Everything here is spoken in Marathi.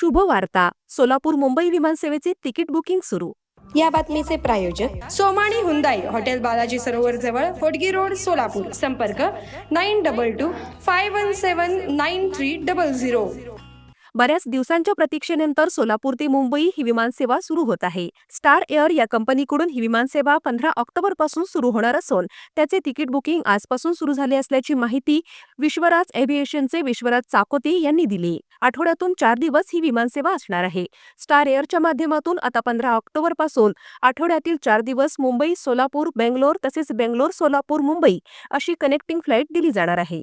शुभ वार्ता. सोलापूर मुंबई विमानसेवेचे तिकीट बुकिंग सुरू. या बातमीचे प्रायोजक सोमाणी हुंदाई हॉटेल बालाजी सरोवर जवळ होडगी रोड सोलापूर. संपर्क nine double two five one seven nine three double zero. बऱ्याच दिवसांच्या प्रतीक्षेनंतर सोलापूर ते मुंबई ही विमानसेवा सुरू होत आहे. स्टार एअर या कंपनीकडून ही विमानसेवा पंधरा ऑक्टोबरपासून सुरू होणार असून त्याचे तिकीट बुकिंग आजपासून सुरू झाले असल्याची माहिती विश्वराज एव्हिएशनचे विश्वराज चाकोते यांनी दिली. आठवड्यातून चार दिवस ही विमानसेवा असणार आहे. स्टार एअरच्या माध्यमातून आता पंधरा ऑक्टोबरपासून आठवड्यातील चार दिवस मुंबई सोलापूर बेंगलोर तसेच बेंगलोर सोलापूर मुंबई अशी कनेक्टिंग फ्लाईट दिली जाणार आहे.